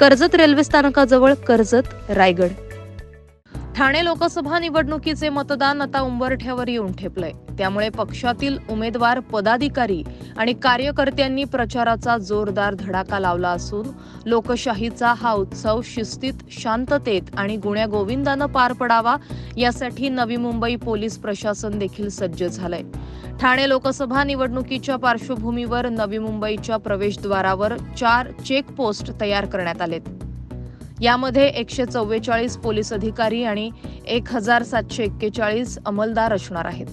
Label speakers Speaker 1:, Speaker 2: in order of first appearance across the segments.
Speaker 1: Karjat railway स्थानकाजवळ कर्जत रायगड. ठाणे लोकसभा निवडणुकीचे मतदान आता उंबरठ्यावर येऊन ठेपलंय. त्यामुळे पक्षातील उमेदवार पदाधिकारी आणि कार्यकर्त्यांनी प्रचाराचा जोरदार धडाका लावला असून लोकशाहीचा हा उत्सव शिस्तीत शांततेत आणि गुण्यागोविंदानं पार पडावा यासाठी नवी मुंबई पोलीस प्रशासन देखील सज्ज झालंय. ठाणे लोकसभा निवडणुकीच्या पार्श्वभूमीवर नवी मुंबईच्या प्रवेशद्वारावर चार चेक पोस्ट तयार करण्यात आलेत. यामध्ये एकशे चव्वेचाळीस पोलीस अधिकारी आणि एक हजार सातशे एक्केचाळीस अंमलदार असणार आहेत.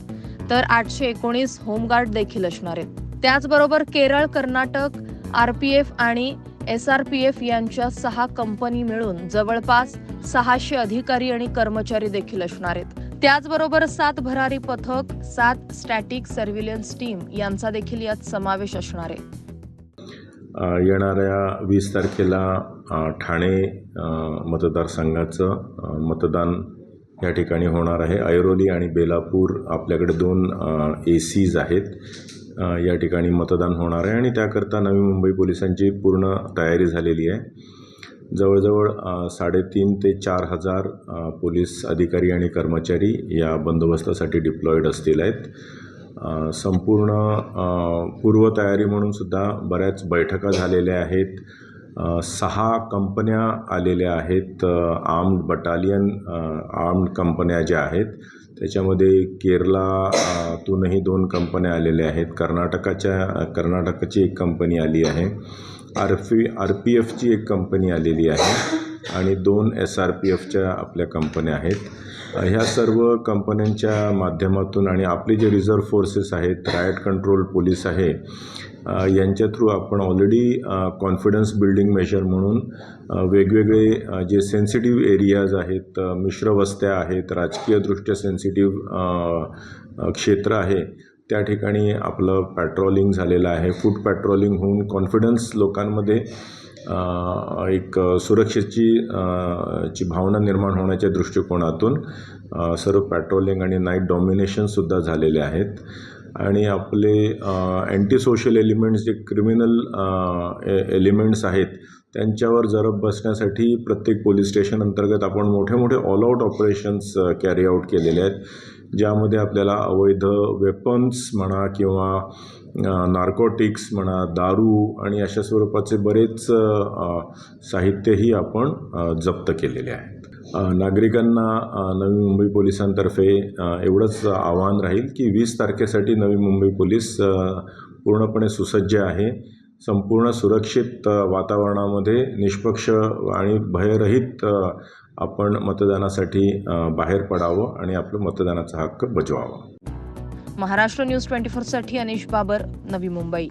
Speaker 1: तर आठशे एकोणीस होमगार्ड देखील असणार आहेत. त्याचबरोबर केरळ कर्नाटक आरपीएफ आणि एस आर पी एफ यांच्या सहा कंपनी मिळून जवळपास सहाशे अधिकारी आणि कर्मचारी देखील असणार आहेत. त्याचबरोबर सात भरारी पथक सात स्टॅटिक सर्व्हिलन्स टीम यांचा देखील यात समावेश असणार आहे.
Speaker 2: येणाऱ्या वीस तारखेला ठाणे मतदारसंघाचं मतदान या ठिकाणी होणार आहे. ऐरोली आणि बेलापूर आपल्याकडे दोन ए सीज आहेत. या ठिकाणी मतदान होणार आहे आणि त्याकरता नवी मुंबई पोलिसांची पूर्ण तयारी झालेली आहे. जवळजवळ साडेतीन ते चार हजार पोलीस अधिकारी आणि कर्मचारी या बंदोबस्तासाठी डिप्लॉईड असतील आहेत. संपूर्ण पूर्वतयारी म्हणून सुद्धा बऱ्याच बैठका झालेल्या आहेत. सहा कंपन्या आलेल्या आहेत. आर्म्ड बटालियन आर्म्ड कंपन्या ज्या आहेत त्याच्यामध्ये केरलातूनही दोन कंपन्या आलेल्या आहेत. कर्नाटकाच्या कर्नाटकाची एक कंपनी आली आहे. आर पी आर पी एफची एक कंपनी आलेली आहे. आणि दोन एस आर पी एफच्या आपल्या कंपन्या आहेत. ह्या सर्व कंपन्यांच्या माध्यमातून आणि आपले जे रिझर्व्ह फोर्सेस आहेत रायट कंट्रोल पोलीस आहे यांच्या थ्रू आपण ऑलरेडी कॉन्फिडन्स बिल्डिंग मेजर म्हणून वेगवेगळे जे सेन्सिटिव्ह एरियाज आहेत मिश्र वस्त्या आहेत राजकीयदृष्ट्या सेन्सिटिव्ह क्षेत्र आहे त्या ठिकाणी आपलं पॅट्रोलिंग झालेलं आहे. फूट पॅट्रोलिंग होऊन कॉन्फिडन्स लोकांमध्ये एक सुरक्षेची ची भावना निर्माण होण्याच्या दृष्टिकोनातून सर्व पॅट्रोलिंग आणि नाईट डॉमिनेशनसुद्धा झालेले आहेत. आणि आपले अँटी सोशल एलिमेंट्स जे क्रिमिनल एलिमेंट्स आहेत त्यांच्यावर जरब बसण्यासाठी प्रत्येक पोलीस स्टेशन अंतर्गत आपण मोठे मोठे all out operations carry out केलेले आहेत. ज्यामध्ये आपल्याला अवैध वेपन्स म्हणा किंवा नार्कोटिक्स म्हणा दारू आणि अशा स्वरूपाचे बरेच साहित्यही आपण जप्त केलेले आहे नागरिकांना नवी मुंबई पोलिसांतर्फे एवढंच आव्हान राहील की वीस तारखेसाठी नवी मुंबई पोलीस पूर्णपणे सुसज्ज आहे. संपूर्ण सुरक्षित वातावरणामध्ये निष्पक्ष आणि भयरहित आपण मतदानासाठी बाहेर पडावं आणि आपलं मतदानाचा हक्क बजवावा.
Speaker 1: महाराष्ट्र न्यूज ट्वेंटी साठी अनिश बाबर नवी मुंबई.